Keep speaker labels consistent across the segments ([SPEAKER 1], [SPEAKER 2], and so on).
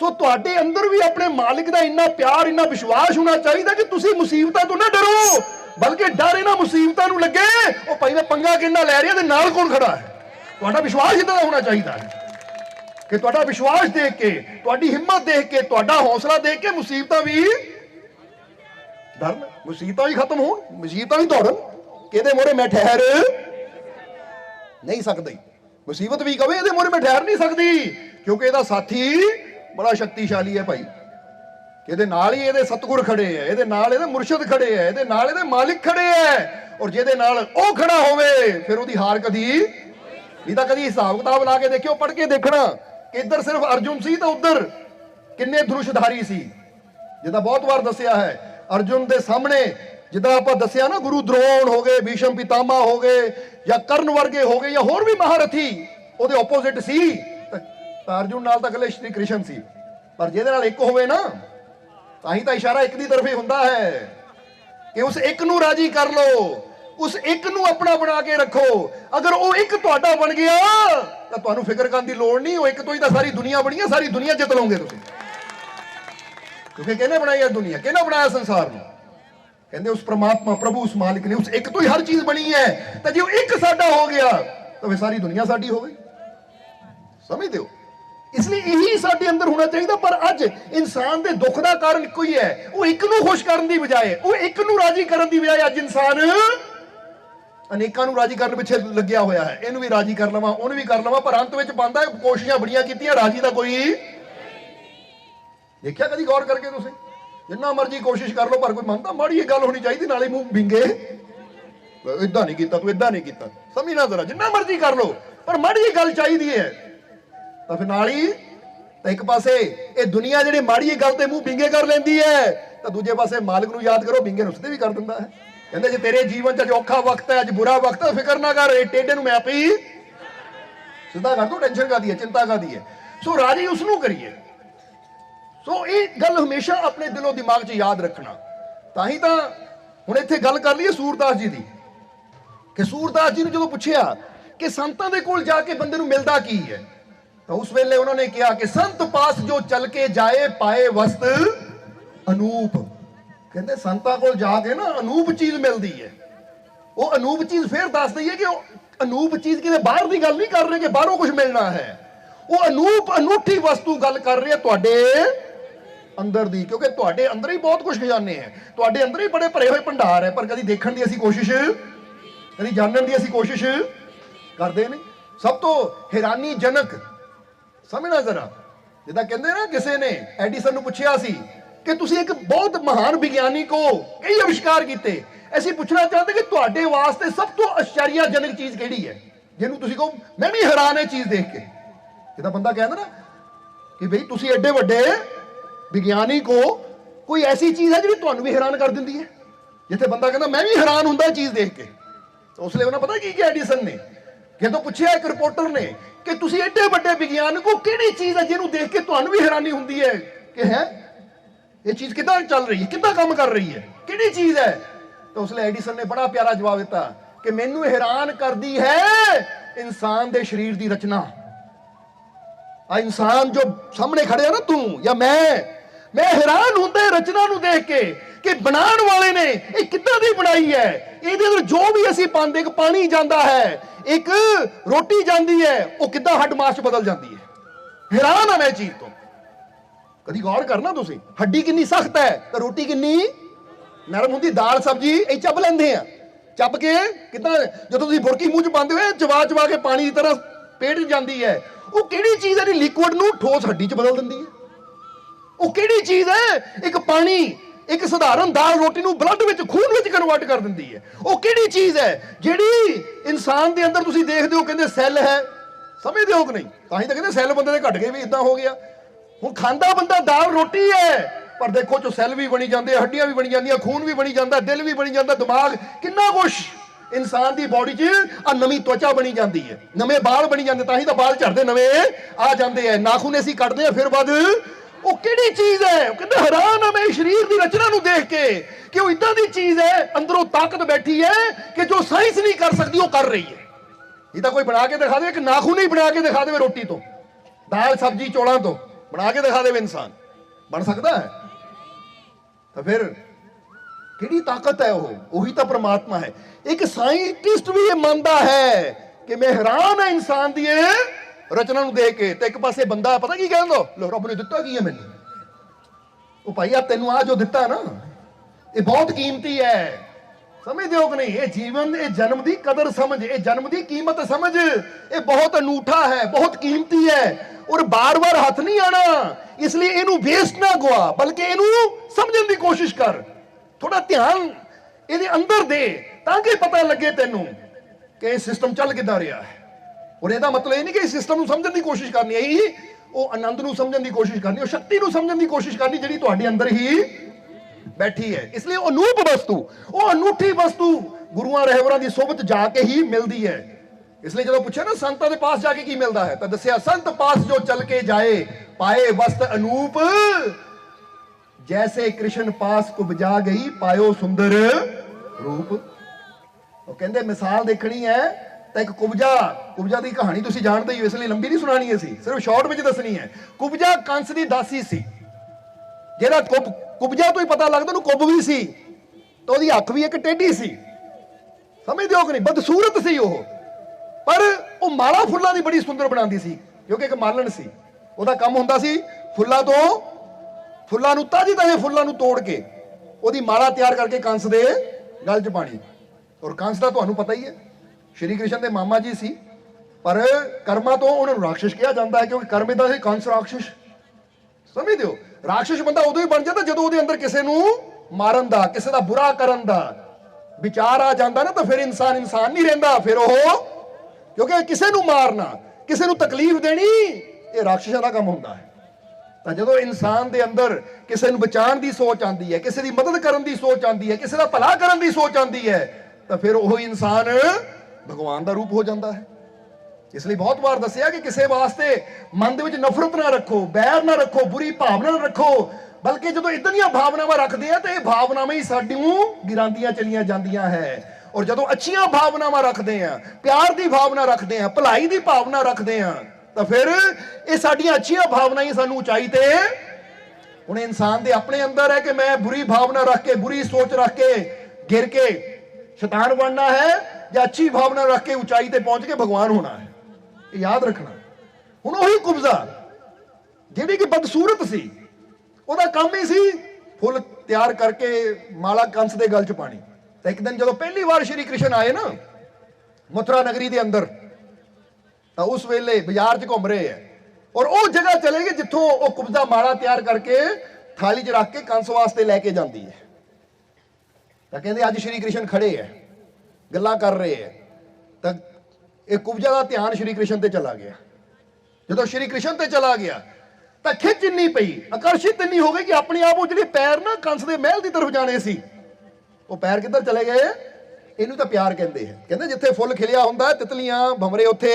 [SPEAKER 1] ਸੋ ਤੁਹਾਡੇ ਅੰਦਰ ਵੀ ਆਪਣੇ ਮਾਲਿਕ ਦਾ ਇੰਨਾ ਪਿਆਰ, ਇੰਨਾ ਵਿਸ਼ਵਾਸ ਹੋਣਾ ਚਾਹੀਦਾ ਕਿ ਤੁਸੀਂ ਮੁਸੀਬਤਾਂ ਤੋਂ ਨਾ ਡਰੋ। ਬਲਕਿ ਡਰ ਇਹਨਾਂ ਮੁਸੀਬਤਾਂ ਨੂੰ ਲੱਗੇ, ਉਹ ਭਾਈ ਮੈਂ ਪੰਗਾ ਕਿੰਨਾ ਲੈ ਰਿਹਾ ਤੇ ਨਾਲ ਕੌਣ ਖੜਾ ਹੈ? ਤੁਹਾਡਾ ਵਿਸ਼ਵਾਸ ਇਦਾਂ ਦਾ ਹੋਣਾ ਚਾਹੀਦਾ ਹੈ ਕਿ ਤੁਹਾਡਾ ਵਿਸ਼ਵਾਸ ਦੇਖ ਕੇ, ਤੁਹਾਡੀ ਹਿੰਮਤ ਦੇਖ ਕੇ, ਤੁਹਾਡਾ ਹੌਸਲਾ ਦੇਖ ਕੇ ਮੁਸੀਬਤਾਂ ਵੀ ਡਰਨ। ਮੁਸੀਬਤਾਂ ਵੀ ਖਤਮ ਹੋਣ, ਮੁਸੀਬਤਾਂ ਵੀ ਦੌੜਨ। ਕਿਹਦੇ ਮੋਰੇ ਮੈਂ ਠਹਿਰ ਨਹੀਂ ਸਕਦੀ? ਮੁਸੀਬਤ ਵੀ ਕਵੇ, ਇਹਦੇ ਮੋਰੇ ਮੈਂ ਠਹਿਰ ਨਹੀਂ ਸਕਦੀ। ਕਿਉਂਕਿ ਇਹਦਾ ਸਾਥੀ ਬੜਾ ਸ਼ਕਤੀਸ਼ਾਲੀ ਹੈ ਭਾਈ। ਇਹਦੇ ਨਾਲ ਹੀ ਇਹਦੇ ਸਤਗੁਰ ਖੜੇ ਐ ਇਹਦੇ ਨਾਲ ਇਹਦੇ ਮੁਰਸ਼ਿਦ ਖੜੇ ਐ ਇਹਦੇ ਨਾਲ ਇਹਦੇ ਮਾਲਿਕ ਖੜੇ ਐ ਔਰ ਜਿਹਦੇ ਨਾਲ ਉਹ ਖੜਾ ਹੋਵੇ, ਫਿਰ ਉਹਦੀ ਹਾਰ ਕਦੀ ਨਹੀਂ ਤਾਂ ਕਦੀ ਹਿਸਾਬ ਕਿਤਾਬ ਲਾ ਕੇ ਦੇਖਿਓ, ਪੜ੍ਹ ਕੇ ਦੇਖਣਾ ਕਿ ਇੱਧਰ ਸਿਰਫ ਅਰਜੁਨ ਸੀ ਤਾਂ ਉੱਧਰ ਕਿੰਨੇ ਧਰੁਸ਼ਧਾਰੀ ਸੀ। ਜਿੱਦਾਂ ਬਹੁਤ ਵਾਰ ਦੱਸਿਆ ਹੈ, ਅਰਜੁਨ ਦੇ ਸਾਹਮਣੇ ਜਿੱਦਾਂ ਆਪਾਂ ਦੱਸਿਆ ਨਾ, ਗੁਰੂ ਦ੍ਰੋਣ ਹੋ ਗਏ, ਭੀਸ਼ਮ ਪਿਤਾਮਾ ਹੋ ਗਏ ਜਾਂ ਕਰਨ ਵਰਗੇ ਹੋ ਗਏ ਜਾਂ ਹੋਰ ਵੀ ਮਹਾਰਥੀ ਉਹਦੇ ਆਪੋਜ਼ਿਟ ਸੀ। ਤਾਂ ਅਰਜੁਨ ਨਾਲ ਤਾਂ ਇਕੱਲੇ ਸ਼੍ਰੀ ਕ੍ਰਿਸ਼ਨ ਸੀ। ਪਰ ਜਿਹਦੇ ਨਾਲ ਇੱਕ ਹੋਵੇ ਨਾ, ਤਾਂ ਹੀ ਤਾਂ ਇਸ਼ਾਰਾ ਇੱਕ ਦੀ ਤਰਫੇ ਹੁੰਦਾ ਹੈ। ਕਿ ਉਸ ਇੱਕ ਨੂੰ ਰਾਜੀ ਕਰ ਲਓ, ਉਸ ਇੱਕ ਨੂੰ ਆਪਣਾ ਬਣਾ ਕੇ ਰੱਖੋ। ਅਗਰ ਉਹ ਇੱਕ ਤੁਹਾਡਾ ਬਣ ਗਿਆ, ਤਾਂ ਤੁਹਾਨੂੰ ਫਿਕਰ ਕਰਨ ਦੀ ਲੋੜ ਨਹੀਂ। ਉਹ ਇੱਕ ਤੋਂ ਹੀ ਤਾਂ ਸਾਰੀ ਦੁਨੀਆ ਬਣੀ ਹੈ, ਸਾਰੀ ਦੁਨੀਆ ਜਿੱਤ ਲਓਗੇ ਤੁਸੀਂ। ਕਿਉਂਕਿ ਕਿਹਨੇ ਬਣਾਈ ਹੈ ਦੁਨੀਆ? ਕਿਹਨੇ ਬਣਾਇਆ ਸੰਸਾਰ ਨੂੰ? ਕਹਿੰਦੇ ਉਸ ਪ੍ਰਮਾਤਮਾ, ਪ੍ਰਭੂ, ਉਸ ਮਾਲਿਕ ਨੇ ਉਸ ਇੱਕ ਤੋਂ ਹੀ ਹਰ ਚੀਜ਼ ਬਣੀ ਹੈ। ਤਾਂ ਜੇ ਉਹ ਇੱਕ ਸਾਡਾ ਹੋ ਗਿਆ, ਤਾਂ ਫਿਰ ਸਾਰੀ ਦੁਨੀਆ ਸਾਡੀ ਹੋ ਗਈ। ਸਮਝਦੇ ਹੋ? ਇਸ ਲਈ ਇਹੀ ਸਾਡੇ ਅੰਦਰ ਹੋਣਾ ਚਾਹੀਦਾ, ਪਰ ਅੱਜ ਇਨਸਾਨ ਦੇ ਦੁੱਖ ਦਾ ਕਾਰਨ ਇੱਕੋ ਹੀ ਹੈ। ਉਹ ਇੱਕ ਨੂੰ ਖੁਸ਼ ਕਰਨ ਦੀ ਬਜਾਏ, ਉਹ ਇੱਕ ਨੂੰ ਰਾਜੀ ਕਰਨ ਦੀ ਬਜਾਏ ਅੱਜ ਇਨਸਾਨ ਅਨੇਕਾਂ ਨੂੰ ਰਾਜੀ ਕਰਨ ਪਿੱਛੇ ਲੱਗਿਆ ਹੋਇਆ ਹੈ। ਇਹਨੂੰ ਵੀ ਰਾਜੀ ਕਰ ਲਵਾਂ, ਉਹਨੂੰ ਵੀ ਕਰ ਲਵਾਂ, ਪਰ ਅੰਤ ਵਿੱਚ ਬੰਦਾ ਕੋਸ਼ਿਸ਼ਾਂ ਬੜੀਆਂ ਕੀਤੀਆਂ, ਰਾਜੀ ਦਾ ਕੋਈ ਦੇਖਿਆ ਕਦੀ ਗੌਰ ਕਰਕੇ ਤੁਸੀਂ? ਜਿੰਨਾ ਮਰਜ਼ੀ ਕੋਸ਼ਿਸ਼ ਕਰ ਲਓ, ਪਰ ਕੋਈ ਮੰਨਦਾ, ਮਾੜੀ ਇਹ ਗੱਲ ਹੋਣੀ ਚਾਹੀਦੀ, ਨਾਲੇ ਮੂੰਹ ਬਿੰਗੇ ਇਦਾਂ ਨਹੀਂ ਕੀਤਾ, ਤੂੰ ਇਦਾਂ ਨਹੀਂ ਕੀਤਾ। ਸਮਝਣਾ ਜ਼ਰਾ, ਜਿੰਨਾ ਮਰਜ਼ੀ ਕਰ ਲਓ, ਪਰ ਮਾੜੀ ਇਹ ਗੱਲ ਚਾਹੀਦੀ ਹੈ। ਤਾਂ ਫਿਰ ਨਾਲ ਹੀ ਤਾਂ ਇੱਕ ਪਾਸੇ ਇਹ ਦੁਨੀਆ ਜਿਹੜੇ ਮਾੜੀ ਗੱਲ ਤੇ ਮੂੰਹ ਬਿੰਗੇ ਕਰ ਲੈਂਦੀ ਹੈ, ਤਾਂ ਦੂਜੇ ਪਾਸੇ ਮਾਲਕ ਨੂੰ ਯਾਦ ਕਰੋ ਵਿੰਗੇ ਨੂੰ ਉਸਤੇ ਵੀ ਕਰ ਦਿੰਦਾ ਹੈ। ਕਹਿੰਦੇ ਜੇ ਤੇਰੇ ਜੀਵਨ 'ਚ ਅੱਜ ਔਖਾ ਵਕਤ ਹੈ, ਅੱਜ ਬੁਰਾ ਵਕਤ ਹੈ, ਫਿਕਰ ਨਾ ਕਰ, ਇਹ ਟੇਡੇ ਨੂੰ ਮੈਂ ਆਪੇ ਹੀ ਸਿੱਧਾ ਕਰ ਤੂੰ ਟੈਨਸ਼ਨ ਕਾਦੀ ਹੈ, ਚਿੰਤਾ ਕਾਦੀ ਹੈ। ਸੋ ਰਾਜੀ ਉਸ ਨੂੰ ਕਰੀਏ। ਸੋ ਇਹ ਗੱਲ ਹਮੇਸ਼ਾ ਆਪਣੇ ਦਿਲੋਂ ਦਿਮਾਗ 'ਚ ਯਾਦ ਰੱਖਣਾ। ਤਾਂ ਹੀ ਤਾਂ ਹੁਣ ਇੱਥੇ ਗੱਲ ਕਰ ਲਈਏ ਸੂਰਦਾਸ ਜੀ ਦੀ। ਕਿ ਸੂਰਦਾਸ ਜੀ ਨੂੰ ਜਦੋਂ ਪੁੱਛਿਆ ਕਿ ਸੰਤਾਂ ਦੇ ਕੋਲ ਜਾ ਕੇ ਬੰਦੇ ਨੂੰ ਮਿਲਦਾ ਕੀ ਹੈ ਤਾਂ ਉਸ ਵੇਲੇ ਉਹਨਾਂ ਨੇ ਕਿਹਾ ਕਿ ਸੰਤ ਪਾਸ ਜੋ ਚੱਲ ਕੇ ਜਾਏ, ਪਾਏ ਵਸਤ ਅਨੂਪ। ਕਹਿੰਦੇ ਸੰਤਾਂ ਕੋਲ ਜਾ ਕੇ ਨਾ ਅਨੂਪ ਚੀਜ਼ ਮਿਲਦੀ ਹੈ। ਉਹ ਅਨੂਪ ਚੀਜ਼ ਫੇਰ ਦੱਸ ਦਈਏ ਕਿ ਉਹ ਅਨੂਪ ਚੀਜ਼ ਕਿਤੇ ਬਾਹਰ ਦੀ ਗੱਲ ਨਹੀਂ ਕਰ ਰਹੇ ਕਿ ਬਾਹਰੋਂ ਕੁਝ ਮਿਲਣਾ ਹੈ। ਉਹ ਅਨੂਪ ਅਨੂਠੀ ਵਸਤੂ ਗੱਲ ਕਰ ਰਹੀ ਹੈ ਤੁਹਾਡੇ ਅੰਦਰ ਦੀ, ਕਿਉਂਕਿ ਤੁਹਾਡੇ ਅੰਦਰ ਹੀ ਬਹੁਤ ਕੁਝ ਖਜ਼ਾਨੇ ਹੈ। ਤੁਹਾਡੇ ਅੰਦਰ ਹੀ ਬੜੇ ਭਰੇ ਹੋਏ ਭੰਡਾਰ ਹੈ, ਪਰ ਕਦੀ ਦੇਖਣ ਦੀ ਅਸੀਂ ਕੋਸ਼ਿਸ਼, ਕਦੀ ਜਾਣਨ ਦੀ ਅਸੀਂ ਕੋਸ਼ਿਸ਼ ਕਰਦੇ ਨਹੀਂ। ਸਭ ਤੋਂ ਹੈਰਾਨੀਜਨਕ ਸਮਝਣਾ ਜ਼ਰਾ। ਜਿੱਦਾਂ ਕਹਿੰਦੇ ਨਾ ਕਿਸੇ ਨੇ, ਐਡੀਸਨ ਨੂੰ ਪੁੱਛਿਆ ਸੀ ਕਿ ਤੁਸੀਂ ਇੱਕ ਬਹੁਤ ਮਹਾਨ ਵਿਗਿਆਨੀ ਕੋ ਕਈ ਅਵਿਸ਼ਕਾਰ ਕੀਤੇ। ਅਸੀਂ ਪੁੱਛਣਾ ਚਾਹੁੰਦੇ ਕਿ ਤੁਹਾਡੇ ਵਾਸਤੇ ਸਭ ਤੋਂ ਆਸ਼ਚਰਯਜਨਕ ਚੀਜ਼ ਕਿਹੜੀ ਹੈ? ਜਿਹਨੂੰ ਤੁਸੀਂ ਕਹੋ, ਮੈਂ ਵੀ ਹੈਰਾਨ ਇਹ ਚੀਜ਼ ਦੇਖ ਕੇ। ਜਿੱਦਾਂ ਬੰਦਾ ਕਹਿੰਦਾ ਨਾ ਕਿ ਬਈ ਤੁਸੀਂ ਐਡੇ ਵੱਡੇ ਵਿਗਿਆਨੀ ਕੋ, ਕੋਈ ਐਸੀ ਚੀਜ਼ ਹੈ ਜਿਹੜੀ ਤੁਹਾਨੂੰ ਵੀ ਹੈਰਾਨ ਕਰ ਦਿੰਦੀ ਹੈ? ਜਿੱਥੇ ਬੰਦਾ ਕਹਿੰਦਾ, ਮੈਂ ਵੀ ਹੈਰਾਨ ਹੁੰਦਾ ਚੀਜ਼ ਦੇਖ ਕੇ। ਉਸ ਲਈ ਉਹਨਾਂ ਪਤਾ ਕੀ ਕਿਹਾ ਐਡੀਸਨ ਨੇ? ਜਦੋਂ ਪੁੱਛਿਆ ਇੱਕ ਰਿਪੋਰਟਰ ਨੇ ਕਿ ਤੁਸੀਂ ਐਡੇ ਵੱਡੇ ਵਿਗਿਆਨਕ ਹੋ ਕਿਹੜੀ ਚੀਜ਼ ਹੈ ਜਿਹਨੂੰ ਦੇਖ ਕੇ ਤੁਹਾਨੂੰ ਵੀ ਹੈਰਾਨੀ ਹੁੰਦੀ ਹੈ ਕਿ ਹੈ, ਇਹ ਚੀਜ਼ ਕਿੱਦਾਂ ਚੱਲ ਰਹੀ ਹੈ, ਕਿੱਦਾਂ ਕੰਮ ਕਰ ਰਹੀ ਹੈ, ਕਿਹੜੀ ਚੀਜ਼ ਹੈ? ਤਾਂ ਉਸ ਲਈ ਐਡੀਸਨ ਨੇ ਬੜਾ ਪਿਆਰਾ ਜਵਾਬ ਦਿੱਤਾ ਕਿ ਮੈਨੂੰ ਹੈਰਾਨ ਕਰਦੀ ਹੈ ਇਨਸਾਨ ਦੇ ਸਰੀਰ ਦੀ ਰਚਨਾ। ਆ ਇਨਸਾਨ ਜੋ ਸਾਹਮਣੇ ਖੜਿਆ ਨਾ ਤੂੰ ਜਾਂ ਮੈਂ ਮੈਂ ਹੈਰਾਨ ਹੁੰਦਾ ਰਚਨਾ ਨੂੰ ਦੇਖ ਕੇ ਕਿ ਬਣਾਉਣ ਵਾਲੇ ਨੇ ਇਹ ਕਿੱਦਾਂ ਦੀ ਬਣਾਈ ਹੈ? ਇਹਦੇ ਅੰਦਰ ਜੋ ਵੀ ਅਸੀਂ ਪਾਉਂਦੇ, ਇੱਕ ਪਾਣੀ ਜਾਂਦਾ ਹੈ, ਇੱਕ ਰੋਟੀ ਜਾਂਦੀ ਹੈ, ਉਹ ਕਿੱਦਾਂ ਹੱਡ ਮਾਸ ਬਦਲ ਜਾਂਦੀ ਹੈ? ਹੈਰਾਨ ਆ ਮੈਂ ਚੀਜ਼ ਤੋਂ। ਕਦੀ ਗੌਰ ਕਰਨਾ ਤੁਸੀਂ? ਹੱਡੀ ਕਿੰਨੀ ਸਖਤ ਹੈ? ਤੇ ਰੋਟੀ ਕਿੰਨੀ? ਨਰਮ ਹੁੰਦੀ, ਦਾਲ, ਸਬਜੀ, ਇਹ ਚੱਬ ਲੈਂਦੇ ਆ। ਚੱਬ ਕੇ ਕਿਦਾਂ ਜਦੋਂ ਤੁਸੀਂ ਬੁਰਕੀ ਮੂੰਹ ਚ ਪਾਉਂਦੇ ਹੋ ਚਵਾ ਚਵਾ ਕੇ ਪਾਣੀ ਦੀ ਤਰ੍ਹਾਂ ਪੇਟ ਜਾਂਦੀ ਹੈ, ਉਹ ਕਿਹੜੀ ਚੀਜ਼ ਹੈ ਜਿਹੜੀ ਲਿਕੁਇਡ ਨੂੰ ਠੋਸ ਹੱਡੀ 'ਚ ਬਦਲ ਦਿੰਦੀ ਹੈ? ਉਹ ਕਿਹੜੀ ਚੀਜ਼ ਹੈ? ਇੱਕ ਪਾਣੀ, ਇੱਕ ਸਧਾਰਨ ਦਾਲ ਰੋਟੀ ਨੂੰ ਬਲੱਡ ਵਿੱਚ, ਖੂਨ ਵਿੱਚ ਕਨਵਰਟ ਕਰ ਦਿੰਦੀ ਹੈ। ਉਹ ਕਿਹੜੀ ਚੀਜ਼ ਹੈ? ਜਿਹੜੀ ਇਨਸਾਨ ਦੇ ਅੰਦਰ ਤੁਸੀਂ ਦੇਖਦੇ ਹੋ ਕਹਿੰਦੇ ਸੈੱਲ ਹੈ। ਸਮਝਦੇ ਹੋ ਕਿ ਨਹੀਂ? ਤਾਂ ਹੀ ਤਾਂ ਕਹਿੰਦੇ ਸੈੱਲ ਬੰਦੇ ਦੇ ਘਟ ਗਏ ਵੀ ਇਦਾਂ ਹੋ ਗਿਆ। ਹੁਣ ਖਾਂਦਾ ਬੰਦਾ ਦਾਲ, ਰੋਟੀ ਹੈ। ਪਰ ਦੇਖੋ, ਜੋ ਸੈੱਲ ਵੀ ਬਣੀ ਜਾਂਦੇ ਹੱਡੀਆਂ ਵੀ ਬਣੀ ਜਾਂਦੀਆਂ, ਖੂਨ ਵੀ ਬਣੀ ਜਾਂਦਾ, ਦਿਲ ਵੀ ਬਣੀ ਜਾਂਦਾ, ਦਿਮਾਗ ਕਿੰਨਾ ਕੁਛ ਇਨਸਾਨ ਦੀ ਬਾਡੀ 'ਚ ਆ ਨਵੀਂ ਤਵਚਾ ਬਣੀ ਜਾਂਦੀ ਹੈ। ਨਵੇਂ ਵਾਲ ਬਣੀ ਜਾਂਦੇ, ਤਾਂ ਹੀ ਤਾਂ ਵਾਲ ਝੜਦੇ, ਨਵੇਂ ਆ ਜਾਂਦੇ ਐ ਨਾਖੂਨ ਅਸੀਂ ਕੱਟਦੇ ਆ ਫਿਰ ਬਾਅਦ ਉਹ ਕਿਹੜੀ ਚੀਜ਼ ਹੈ? ਉਹ ਕਹਿੰਦੇ, ਹੈਰਾਨ ਆ ਮੈਂ ਸਰੀਰ ਦੀ ਰਚਨਾ ਨੂੰ ਦੇਖ ਕੇ ਕਿ ਉਹ ਇਦਾਂ ਦੀ ਚੀਜ਼ ਹੈ, ਅੰਦਰੋਂ ਤਾਕਤ ਬੈਠੀ ਹੈ ਕਿ ਜੋ ਸਾਇੰਸ ਨਹੀਂ ਕਰ ਸਕਦੀ, ਉਹ ਕਰ ਰਹੀ ਹੈ। ਇਹ ਤਾਂ ਕੋਈ ਬਣਾ ਕੇ ਦਿਖਾ ਦੇ ਕਿ ਨਾਖੂਨ ਹੀ ਬਣਾ ਕੇ ਦਿਖਾ ਦੇਵੇ ਰੋਟੀ ਤੋਂ। ਦਾਲ, ਸਬਜੀ, ਚੌਲਾਂ ਤੋਂ। ਬਣਾ ਕੇ ਦਿਖਾ ਦੇਵੇ ਇਨਸਾਨ। ਬਣ ਸਕਦਾ ਹੈ? ਤਾਂ ਫਿਰ ਕਿਹੜੀ ਤਾਕਤ ਹੈ ਉਹ? ਉਹੀ ਤਾਂ ਪ੍ਰਮਾਤਮਾ ਹੈ। ਇੱਕ ਸਾਇੰਟਿਸਟ ਵੀ ਇਹ ਮੰਨਦਾ ਹੈ ਕਿ ਮੈਂ ਹੈਰਾਨ ਹਾਂ ਇਨਸਾਨ ਦੀ ਇਹ ਰਚਨਾ ਨੂੰ ਦੇਖ ਕੇ ਤੇ ਇੱਕ ਪਾਸੇ ਬੰਦਾ ਪਤਾ ਕੀ ਕਹਿੰਦਾ ਲੋ ਰੱਬ ਨੇ ਦਿੱਤਾ ਕੀ ਹੈ ਮੈਨੂੰ? ਉਹ ਭਾਈ ਆ ਤੈਨੂੰ ਆ ਜੋ ਦਿੱਤਾ ਨਾ, ਇਹ ਬਹੁਤ ਕੀਮਤੀ ਹੈ। ਸਮਝਦੇ ਹੋ ਕਿ ਨਹੀਂ? ਇਹ ਜੀਵਨ, ਇਹ ਜਨਮ ਦੀ ਕਦਰ ਸਮਝ, ਇਹ ਜਨਮ ਦੀ ਕੀਮਤ ਸਮਝ, ਇਹ ਬਹੁਤ ਅਨੂਠਾ ਹੈ, ਬਹੁਤ ਕੀਮਤੀ ਹੈ। ਔਰ ਬਾਰ-ਬਾਰ ਹੱਥ ਨਹੀਂ ਆਣਾ, ਇਸ ਲਈ ਇਹਨੂੰ ਵੇਸਟ ਨਾ ਗਵਾ ਬਲਕਿ ਇਹਨੂੰ ਸਮਝਣ ਦੀ ਕੋਸ਼ਿਸ਼ ਕਰ। ਥੋੜਾ ਧਿਆਨ ਇਹਦੇ ਅੰਦਰ ਦੇ, ਤਾਂ ਕਿ ਪਤਾ ਲੱਗੇ ਤੈਨੂੰ ਕਿ ਇਹ ਸਿਸਟਮ ਚੱਲ ਕਿੱਦਾਂ ਰਿਹਾ ਹੈ। ਔਰ ਇਹਦਾ ਮਤਲਬ ਇਹ ਨਹੀਂ ਕਿ ਇਸ ਸਿਸਟਮ ਨੂੰ ਸਮਝਣ ਦੀ ਕੋਸ਼ਿਸ਼ ਕਰਨੀ ਹੈ ਹੀ ਉਹ ਆਨੰਦ ਨੂੰ ਸਮਝਣ ਦੀ ਕੋਸ਼ਿਸ਼ ਕਰਨੀ, ਉਹ ਸ਼ਕਤੀ ਨੂੰ ਸਮਝਣ ਦੀ ਕੋਸ਼ਿਸ਼ ਕਰਨੀ ਜਿਹੜੀ ਤੁਹਾਡੇ ਅੰਦਰ ਹੀ ਬੈਠੀ ਹੈ। ਇਸ ਲਈ ਉਹ ਅਨੂਪ ਵਸਤੂ, ਉਹ ਅਨੂਠੀ ਵਸਤੂ ਗੁਰੂਆਂ ਰਹਿਬਰਾਂ ਦੀ ਸੋਭਤ ਜਾ ਕੇ ਹੀ ਮਿਲਦੀ ਹੈ। ਇਸ ਲਈ ਜਦੋਂ ਪੁੱਛਿਆ ਨਾ ਸੰਤਾਂ ਦੇ ਪਾਸ ਜਾ ਕੇ ਕੀ ਮਿਲਦਾ ਹੈ, ਤਾਂ ਦੱਸਿਆ, ਸੰਤ ਪਾਸ ਜੋ ਚੱਲ ਕੇ ਜਾਏ, ਪਾਏ ਵਸਤ ਅਨੂਪ। ਜੈਸੇ ਕ੍ਰਿਸ਼ਨ ਪਾਸ ਕੁਬਜਾ ਗਈ, ਪਾਇਓ ਸੁੰਦਰ ਰੂਪ। ਉਹ ਕਹਿੰਦੇ, ਮਿਸਾਲ ਦੇਖਣੀ ਹੈ ਤਾਂ ਇੱਕ ਕੁਬਜਾ ਕੁਬਜਾ ਦੀ ਕਹਾਣੀ ਤੁਸੀਂ ਜਾਣਦੇ ਹੀ ਹੋ, ਇਸ ਲਈ ਲੰਬੀ ਨਹੀਂ ਸੁਣਾਣੀ ਅਸੀਂ, ਸਿਰਫ ਸ਼ਾਰਟ ਵਿੱਚ ਦੱਸਣੀ ਹੈ। ਕੁਬਜਾ ਕੰਸ ਦੀ ਦਾਸੀ ਸੀ। ਜਿਹੜਾ ਕੁਬ ਕੁਬਜਾ ਤੋਂ ਹੀ ਪਤਾ ਲੱਗਦਾ ਉਹਨੂੰ ਕੁਬ ਵੀ ਸੀ, ਤਾਂ ਉਹਦੀ ਅੱਖ ਵੀ ਇੱਕ ਟੇਢੀ ਸੀ। ਸਮਝਦੇ ਹੋ ਕਿ ਨਹੀਂ? ਬਦਸੂਰਤ ਸੀ ਉਹ। ਪਰ ਉਹ ਮਾਲਾ ਫੁੱਲਾਂ ਦੀ ਬੜੀ ਸੁੰਦਰ ਬਣਾਉਂਦੀ ਸੀ, ਕਿਉਂਕਿ ਇੱਕ ਮਾਲਣ ਸੀ। ਉਹਦਾ ਕੰਮ ਹੁੰਦਾ ਸੀ ਫੁੱਲਾਂ ਤੋਂ, ਫੁੱਲਾਂ ਨੂੰ ਤਾਜੀ ਤਾਜ਼ੇ ਫੁੱਲਾਂ ਨੂੰ ਤੋੜ ਕੇ, ਉਹਦੀ ਮਾਲਾ ਤਿਆਰ ਕਰਕੇ ਕੰਸ ਦੇ ਗਲ 'ਚ ਪਾਣੀ ਔਰ ਕੰਸ ਦਾ ਤੁਹਾਨੂੰ ਪਤਾ ਹੀ ਹੈ, ਸ਼੍ਰੀ ਕ੍ਰਿਸ਼ਨ ਦੇ ਮਾਮਾ ਜੀ ਸੀ। ਪਰ ਕਰਮਾਂ ਤੋਂ ਉਹਨਾਂ ਨੂੰ ਰਾਖਸ਼ ਕਿਹਾ ਜਾਂਦਾ ਹੈ ਕਿਉਂਕਿ ਕਰਮ ਦਾ ਹੀ ਕੰਸ ਰਾਖਸ਼ ਸਮਝਦੇ ਹੋ ਰਾਖਸ਼ ਬੰਦਾ ਉਦੋਂ ਹੀ ਬਣ ਜਾਂਦਾ ਜਦੋਂ ਉਹਦੇ ਅੰਦਰ ਕਿਸੇ ਨੂੰ ਮਾਰਨ ਦਾ, ਕਿਸੇ ਦਾ ਬੁਰਾ ਕਰਨ ਦਾ ਵਿਚਾਰ ਆ ਜਾਂਦਾ ਨਾ, ਤਾਂ ਫਿਰ ਇਨਸਾਨ ਇਨਸਾਨ ਨਹੀਂ ਰਹਿੰਦਾ, ਫਿਰ ਉਹ ਕਿਉਂਕਿ ਕਿਸੇ ਨੂੰ ਮਾਰਨਾ, ਕਿਸੇ ਨੂੰ ਤਕਲੀਫ ਦੇਣੀ, ਇਹ ਰਾਖਸ਼ਾਂ ਦਾ ਕੰਮ ਹੁੰਦਾ ਹੈ। ਤਾਂ ਜਦੋਂ ਇਨਸਾਨ ਦੇ ਅੰਦਰ ਕਿਸੇ ਨੂੰ ਬਚਾਉਣ ਦੀ ਸੋਚ ਆਉਂਦੀ ਹੈ, ਕਿਸੇ ਦੀ ਮਦਦ ਕਰਨ ਦੀ ਸੋਚ ਆਉਂਦੀ ਹੈ, ਕਿਸੇ ਦਾ ਭਲਾ ਕਰਨ ਦੀ ਸੋਚ ਆਉਂਦੀ ਹੈ, ਤਾਂ ਫਿਰ ਉਹ ਇਨਸਾਨ ਭਗਵਾਨ ਦਾ ਰੂਪ ਹੋ ਜਾਂਦਾ ਹੈ। ਇਸ ਲਈ ਬਹੁਤ ਵਾਰ ਦੱਸਿਆ ਕਿ ਕਿਸੇ ਵਾਸਤੇ ਮਨ ਦੇ ਵਿੱਚ ਨਫ਼ਰਤ ਨਾ ਰੱਖੋ, ਬੈਰ ਨਾ ਰੱਖੋ, ਬੁਰੀ ਭਾਵਨਾ ਨਾ ਰੱਖੋ, ਬਲਕਿ ਜਦੋਂ ਇਦਾਂ ਦੀਆਂ ਭਾਵਨਾਵਾਂ ਰੱਖਦੇ ਆ ਤੇ ਇਹ ਭਾਵਨਾਵਾਂ ਹੀ ਸਾਡੀਆਂ ਗਿਰਾਂਦੀਆਂ ਚਲੀਆਂ ਜਾਂਦੀਆਂ ਹੈ। ਔਰ ਜਦੋਂ ਅੱਛੀਆਂ ਭਾਵਨਾਵਾਂ ਰੱਖਦੇ ਆ, ਪਿਆਰ ਦੀ ਭਾਵਨਾ ਰੱਖਦੇ ਆ, ਭਲਾਈ ਦੀ ਭਾਵਨਾ ਰੱਖਦੇ ਆ, ਤਾਂ ਫਿਰ ਇਹ ਸਾਡੀਆਂ ਅੱਛੀਆਂ ਭਾਵਨਾਵਾਂ ਹੀ ਸਾਨੂੰ ਉਚਾਈ ਤੇ ਹੁਣ ਇਨਸਾਨ ਦੇ ਆਪਣੇ ਅੰਦਰ ਹੈ ਕਿ ਮੈਂ ਬੁਰੀ ਭਾਵਨਾ ਰੱਖ ਕੇ, ਬੁਰੀ ਸੋਚ ਰੱਖ ਕੇ ਗਿਰ ਕੇ ਸ਼ੈਤਾਨ ਬਣਨਾ ਹੈ ਜਾਂ ਅੱਛੀ ਭਾਵਨਾ ਰੱਖ ਕੇ ਉਚਾਈ ਤੇ ਪਹੁੰਚ ਕੇ ਭਗਵਾਨ ਹੋਣਾ ਹੈ। ਇਹ ਯਾਦ ਰੱਖਣਾ। ਹੁਣ ਉਹੀ ਕੁਬਜ਼ਾ ਜਿਹੜੀ ਕਿ ਬਦਸੂਰਤ ਸੀ। ਉਹਦਾ ਕੰਮ ਹੀ ਸੀ ਫੁੱਲ ਤਿਆਰ ਕਰਕੇ ਮਾਲਾ ਕੰਸ ਦੇ ਗਲ 'ਚ ਪਾਣੀ। ਤਾਂ ਇੱਕ ਦਿਨ ਜਦੋਂ ਪਹਿਲੀ ਵਾਰ ਸ਼੍ਰੀ ਕ੍ਰਿਸ਼ਨ ਆਏ ਨਾ, ਮਥੁਰਾ ਨਗਰੀ ਦੇ ਅੰਦਰ, ਤਾਂ ਉਸ ਵੇਲੇ ਬਾਜ਼ਾਰ 'ਚ ਘੁੰਮ ਰਹੇ ਆ। ਔਰ ਉਹ ਜਗ੍ਹਾ ਚਲੇ ਗਏ ਜਿੱਥੋਂ ਉਹ ਕੁਬਜ਼ਾ ਮਾਲਾ ਤਿਆਰ ਕਰਕੇ ਥਾਲੀ 'ਚ ਰੱਖ ਕੇ ਕੰਸ ਵਾਸਤੇ ਲੈ ਕੇ ਜਾਂਦੀ ਹੈ। ਤਾਂ ਕਹਿੰਦੇ ਅੱਜ ਸ਼੍ਰੀ ਕ੍ਰਿਸ਼ਨ ਖੜੇ ਆ, ਗੱਲਾਂ ਕਰ ਰਹੇ ਆ। ਤਾਂ ਇਹ ਕੁਬਜ਼ਾ ਦਾ ਧਿਆਨ ਸ਼੍ਰੀ ਕ੍ਰਿਸ਼ਨ ਤੇ ਚਲਾ ਗਿਆ। ਜਦੋਂ ਸ਼੍ਰੀ ਕ੍ਰਿਸ਼ਨ ਤੇ ਚਲਾ ਗਿਆ, ਤਾਂ ਖਿੱਚ ਇੰਨੀ ਪਈ, ਆਕਰਸ਼ਿਤ ਇੰਨੀ ਹੋ ਗਈ ਕਿ ਆਪਣੇ ਆਪ ਉਹ ਜਿਹੜੇ ਪੈਰ ਨਾ ਕੰਸ ਦੇ ਮਹਿਲ ਦੀ ਤਰਫ ਜਾਣੇ ਸੀ, ਉਹ ਪੈਰ ਕਿੱਧਰ ਚਲੇ ਗਏ? ਇਹਨੂੰ ਤਾਂ ਪਿਆਰ ਕਹਿੰਦੇ ਹੈ ਕਹਿੰਦੇ ਜਿੱਥੇ ਫੁੱਲ ਖਿਲਿਆ ਹੁੰਦਾ, ਤਿਤਲੀਆਂ ਭਮਰੇ ਉੱਥੇ,